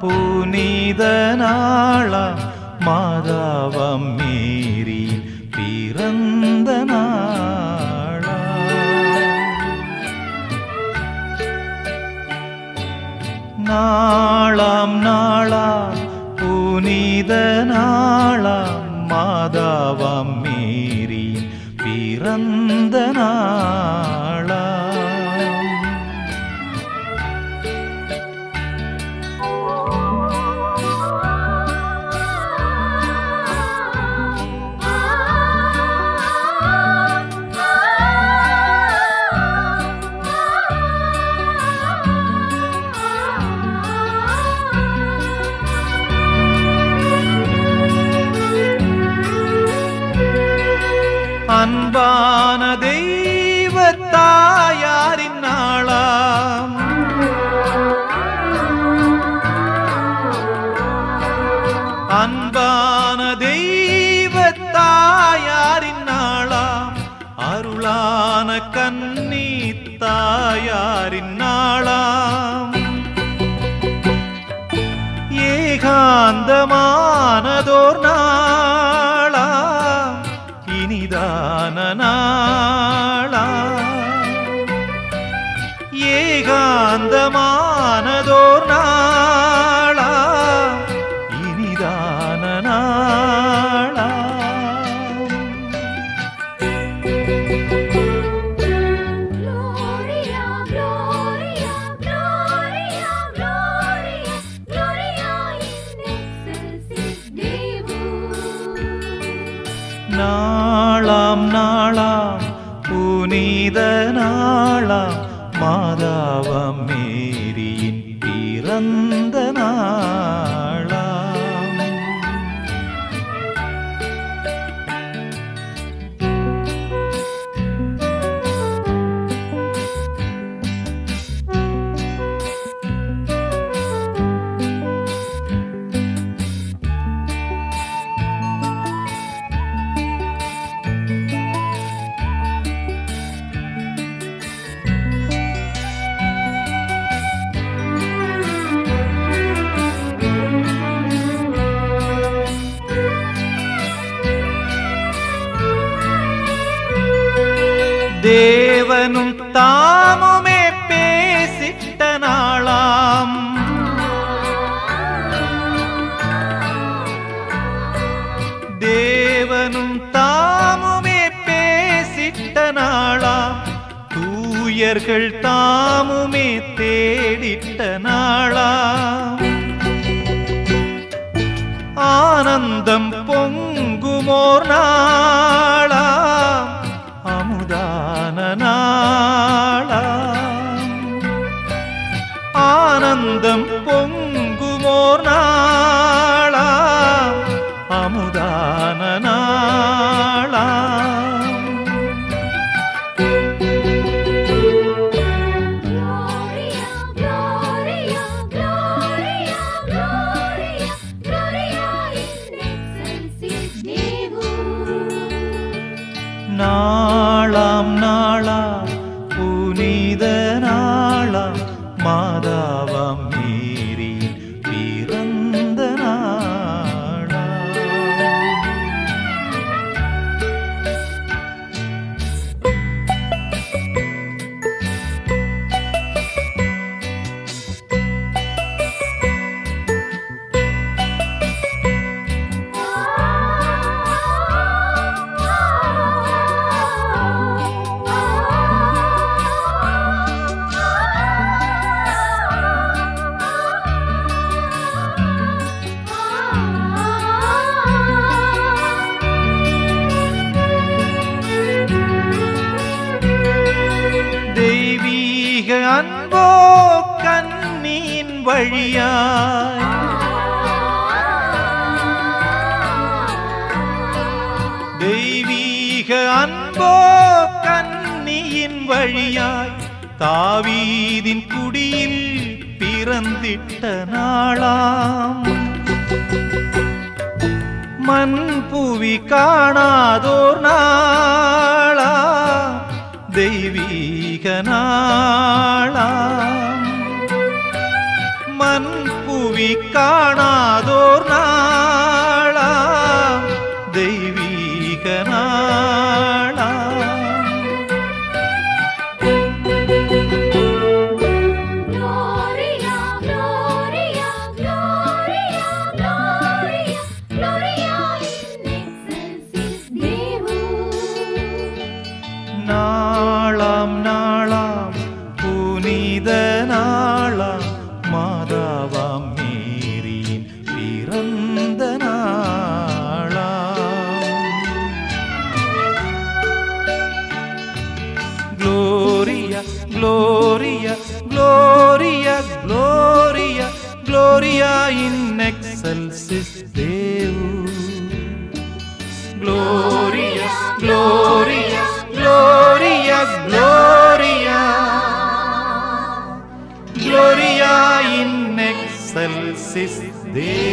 புனித நாளா மாதாவம் மீறி பிறந்த நாளா நாளாம் நாளா புனித நாளா மாதாவம் அன்பான தெய்வத்தாயாரின் நாளாம். அன்பான தெய்வத்தாயாரின் நாளாம். அருளான கன்னி தாயாரின் நாளாம். ஏகாந்தமானதோர் Gloria in excelsis Deus. நாளாம் நாளாம் புனித நாளாம் மாதாவம் மேரியின் பிறந்த தேவனும் தாமுமே பேசிட்ட நாளாம். தேவனும் தாமுமே பேசிட்ட நாளாம். தூயர்கள் தாமுமே தேடிட்ட நாளாம். ஆனந்தம் பொங்குமோர் நான் ஓர் நாளாம் அமுதான நாளாம் நாளாம் நாளா புனித நாளா மாதாவம் வழியாய். தெய்வீக அன்போ கன்னியின் வழியாய். தாவீதின் குடியில் பிறந்திட்ட நாளாம். மண் புவி காணாதோர் நாளா தெய்வீக நாளா കൂവി കാണാതോർ നാളാ ദൈവീകന Gloria, Gloria, Gloria in excelsis Deo. Gloria, Gloria, Gloria, Gloria, Gloria in excelsis Deo.